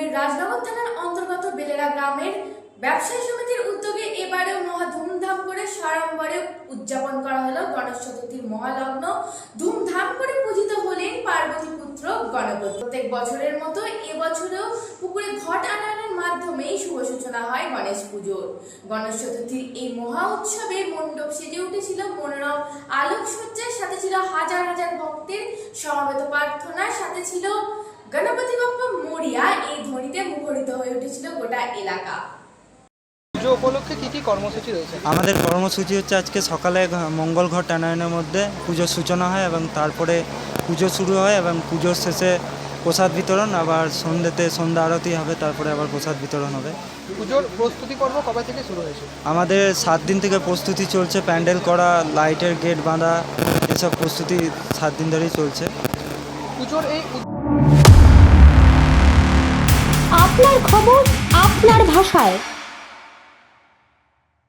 বীরভূমের রাজনগর থানার অন্তর্গত বেলেরা গ্রামের ব্যবসায়ী সমিতির উদ্যোগে এবারে মহা ধুমধাম করে সাড়ম্বরে উদযাপন করা হলো গণেশ চতুর্থীর মহালগ্ন। ধুমধাম করে পূজিত হলেন পার্বতী পুত্র গণপতি। প্রত্যেক বছরের মতো এবছরেও পুকুরে ঘট আনয়নের মাধ্যমেই শুভ সূচনা হয় গণেশ পুজোর। গণেশ চতুর্থীর এই মহা উৎসবে মণ্ডপ সেজে উঠেছিল মনোরম আলোকসজ্জার, সাথে ছিল হাজার হাজার ভক্তের সমবেত প্রার্থনার, সাথে ছিল গণপতি বাপ্পা মরিয়া এই ধ্বনিতে মুখরিত হয়ে উঠেছিল গোটা এলাকা। পুজো উপলক্ষে কি কি কর্মসূচি রয়েছে? আমাদের কর্মসূচি হচ্ছে আজকে সকালে মঙ্গল ঘট টানায়নের মধ্যে পুজোর সূচনা হয় এবং তারপরে পুজো শুরু হয় এবং পুজোর শেষে প্রসাদ বিতরণ আবার সন্ধ্যেতে সন্ধ্যা আরতি হবে তারপরে আবার প্রসাদ বিতরণ হবে। পুজোর প্রস্তুতি পর্ব কবে থেকে শুরু হয়েছে? আমাদের সাত দিন থেকে প্রস্তুতি চলছে প্যান্ডেল করা লাইটের গেট বাঁধা এসব প্রস্তুতি সাত দিন ধরেই চলছে। পুজোর এই খবর আপনার ভাষায়।